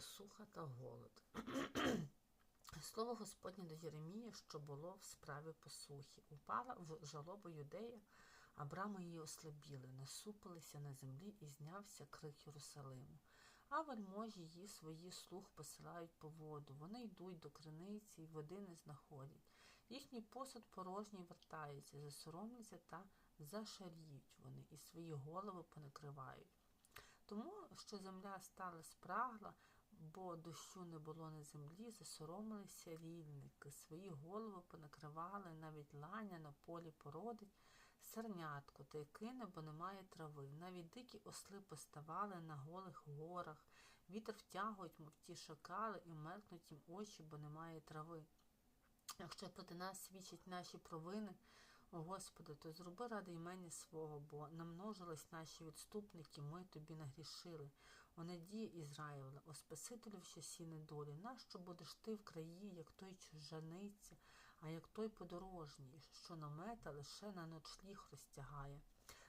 посуха та голод. Слово Господнє до Єремії, що було в справі посухи. Упала в жалобу юдея, а брами її ослабіли, насупилися на землі і знявся крик Єрусалиму. А вельможі її свої слух посилають по воду. Вони йдуть до криниці й води не знаходять. Їхній посуд порожній вертається, засоромляться та зашаріють вони, і свої голови понакривають. Тому, що земля стала спрагла, бо дощу не було на землі, засоромилися рільники, свої голови понакривали, навіть ланя на полі породить, сернятко, та й кине, бо немає трави. Навіть дикі осли поставали на голих горах, вітер втягують, мов ті шакали, і меркнуть їм очі, бо немає трави. Якщо проти нас свідчать наші провини, о Господи, то зроби ради імені свого, бо намножились наші відступники, ми тобі нагрішили. О надії Ізраїля, о Спасителю часі недолі, нащо будеш ти в краї, як той чужаниця, а як той подорожній, що намета лише на ночліг розтягає?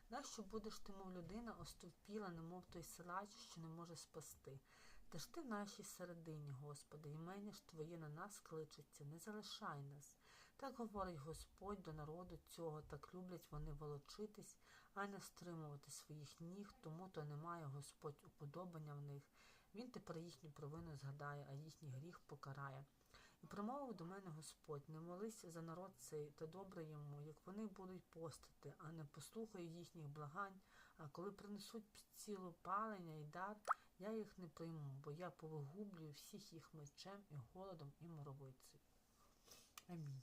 Нащо будеш ти, мов людина, остовпіла, немов той силач, що не може спасти? Та ж ти в нашій середині, Господи, імення ж Твоє на нас кличеться, не залишай нас. Так говорить Господь до народу цього, так люблять вони волочитись, а не стримувати своїх ніг, тому то немає Господь уподобання в них. Він тепер їхню провину згадає, а їхній гріх покарає. І промовив до мене Господь, не молись за народ цей, та добре йому, як вони будуть постити, а не послухаю їхніх благань, а коли принесуть цілу палення і дар, я їх не прийму, бо я повигублюю всіх їх мечем і голодом і моровицею. Амінь.